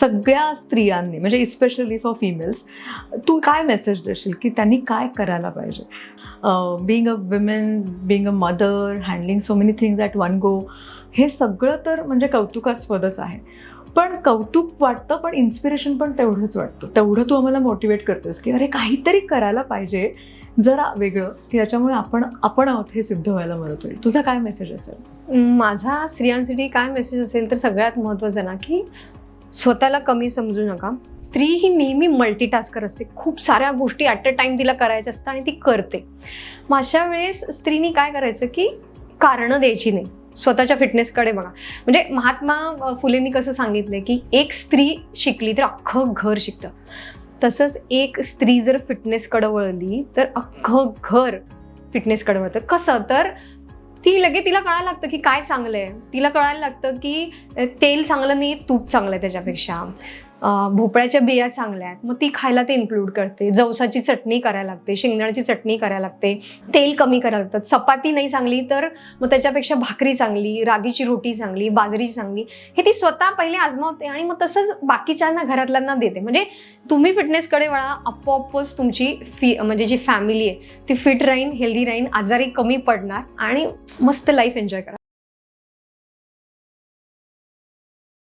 सगळ्या स्त्रियांनी म्हणजे इस्पेशली फॉर फिमेल्स तू काय मेसेज देशील की त्यांनी काय करायला पाहिजे? Being a women being a mother handling so many things at one go हे सगळं तर म्हणजे कौतुकास्पदच आहे. पण कौतुक वाटतं पण इन्स्पिरेशन पण तेवढंच वाटतं. तेवढं तू आम्हाला मोटिवेट करतेस की अरे काहीतरी करायला पाहिजे जरा वेगळं की त्याच्यामुळे आपण आपण आहोत हे सिद्ध व्हायला मदत होईल. तुझा काय मेसेज असेल? माझा स्त्रियांसाठी काय मेसेज असेल तर सगळ्यात महत्त्वाचं ना की स्वतःला कमी समजू नका. स्त्री ही नेहमी मल्टीटास्कर असते. खूप साऱ्या गोष्टी ॲट अ टाइम तिला करायच्या असतात आणि ती करते. मग अशा वेळेस स्त्रीनी काय करायचं की कारणं द्यायची नाही. स्वतःच्या फिटनेसकडे बघा. म्हणजे महात्मा फुलेंनी कसं सांगितलं की एक स्त्री शिकली तर अख्खं घर शिकतं. तसंच एक स्त्री जर फिटनेसकडे वळली तर अख्खं घर फिटनेसकडे वळतं. कसं? तर ती लगे तिला कळायला लागतं की काय चांगलं आहे तिला कळायला लागतं की तेल चांगलं नाही तूप चांगलं आहे त्याच्यापेक्षा. भोपळ्याच्या बिया चांगल्या आहेत. मग ती खायला ते इन्क्लूड करते. जवसाची चटणी करायला लागते शेंगदाण्याची चटणी करायला लागते. तेल कमी करायला लागतं. चपाती नाही चांगली तर मग त्याच्यापेक्षा भाकरी चांगली रागीची रोटी चांगली बाजरीची चांगली हे ती स्वतः पहिले आजमावते आणि मग तसंच बाकीच्यांना घरातल्यांना देते. म्हणजे तुम्ही फिटनेसकडे वळा आपोआपच तुमची फी म्हणजे जी फॅमिली आहे ती फिट राहीन हेल्दी राहीन आजारी कमी पडणार आणि मस्त लाईफ एन्जॉय करा